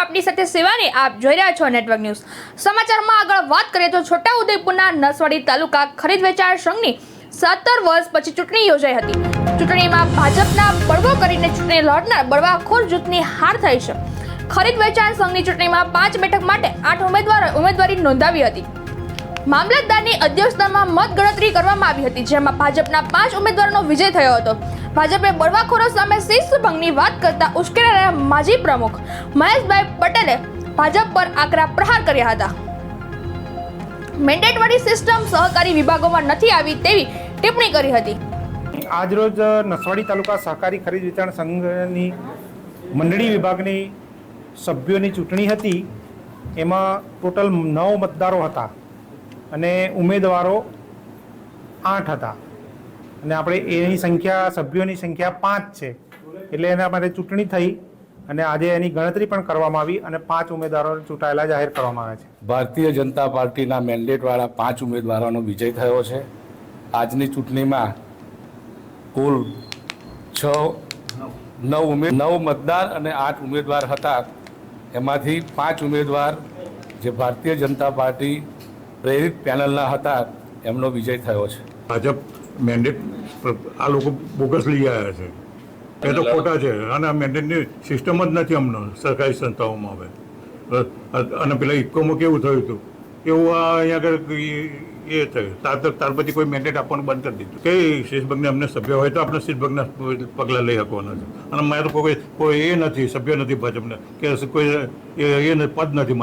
આપની સાથે સેવાની, આપ જોઈ રહ્યા છો નેટવર્ક ન્યૂઝ. સમાચારમાં આગળ વાત કરીએ તો છોટા ઉદયપુરના નસવાડી તાલુકા ખરીદ વેચાણ સંઘની સત્તર વર્ષ પછી ચૂંટણી યોજાઈ હતી. ચૂંટણીમાં ભાજપના બળવો કરીને ચૂંટણી લડનાર બળવાખોર જૂથની હાર થઈ છે. ખરીદ વેચાણ સંઘની ચૂંટણીમાં પાંચ બેઠક માટે આઠ ઉમેદવારોએ ઉમેદવારી નોંધાવી હતી. મામલતદારની અધ્યક્ષતામાં મત ગણતરી કરવામાં આવી હતી, જેમાં ભાજપના પાંચ ઉમેદવારોનો વિજય થયો હતો. ભાજપે બળવાખોરો સામે શિસ્ત ભંગની વાત કરતા ઉશ્કેરાયેલા માજી પ્રમુખ મહેશભાઈ પટેલે ભાજપ પર આકરા પ્રહાર કર્યા હતા. મેન્ડેટવાળી સિસ્ટમ સહકારી વિભાગોમાં નથી આવી તેવી ટિપ્પણી કરી હતી. આજરોજ નસવાડી તાલુકા સહકારી ખરીદ વેચાણ સંઘની મંડળી વિભાગની સભ્યોની ચૂંટણી હતી. એમાં ટોટલ નવ મતદારો હતા અને ઉમેદવારો આઠ હતા. અને આપણે એની સંખ્યા સભ્યોની સંખ્યા પાંચ છે. એટલે એના માટે ચૂંટણી થઈ અને આજે એની ગણતરી પણ કરવામાં આવી અને પાંચ ઉમેદવારો ચૂંટાયેલા જાહેર કરવામાં આવ્યા છે. ભારતીય જનતા પાર્ટીના મેન્ડેટવાળા પાંચ ઉમેદવારોનો વિજય થયો છે. આજની ચૂંટણીમાં કુલ છ નવ ઉમે નવ મતદાર અને આઠ ઉમેદવાર હતા. એમાંથી પાંચ ઉમેદવાર જે ભારતીય જનતા પાર્ટી પ્રેરિત પેનલના હતા એમનો વિજય થયો છે. ભાજપ મેન્ડેટ આ લોકો બોગસ લઈ આવ્યા છે. એ તો ખોટા છે. અને આ મેન્ડેટની સિસ્ટમ જ નથી અમને સરકારી સંસ્થાઓમાં હવે. અને પેલા ઇફકોમાં કેવું થયું હતું? એવું આ અહીંયા આગળ એ- થયું તાર તો- ત્યાર પછી કોઈ મેન્ડેટ આપવાનું બંધ કરી દીધું. કે શીશભગને અમને સભ્ય હોય તો આપણે શીશભગના પગલાં લઈ શકવાના છે. અને મારે કોઈ કોઈ એ નથી સભ્ય નથી ભાજપને. કે કોઈ એ એ પદ નથી મારી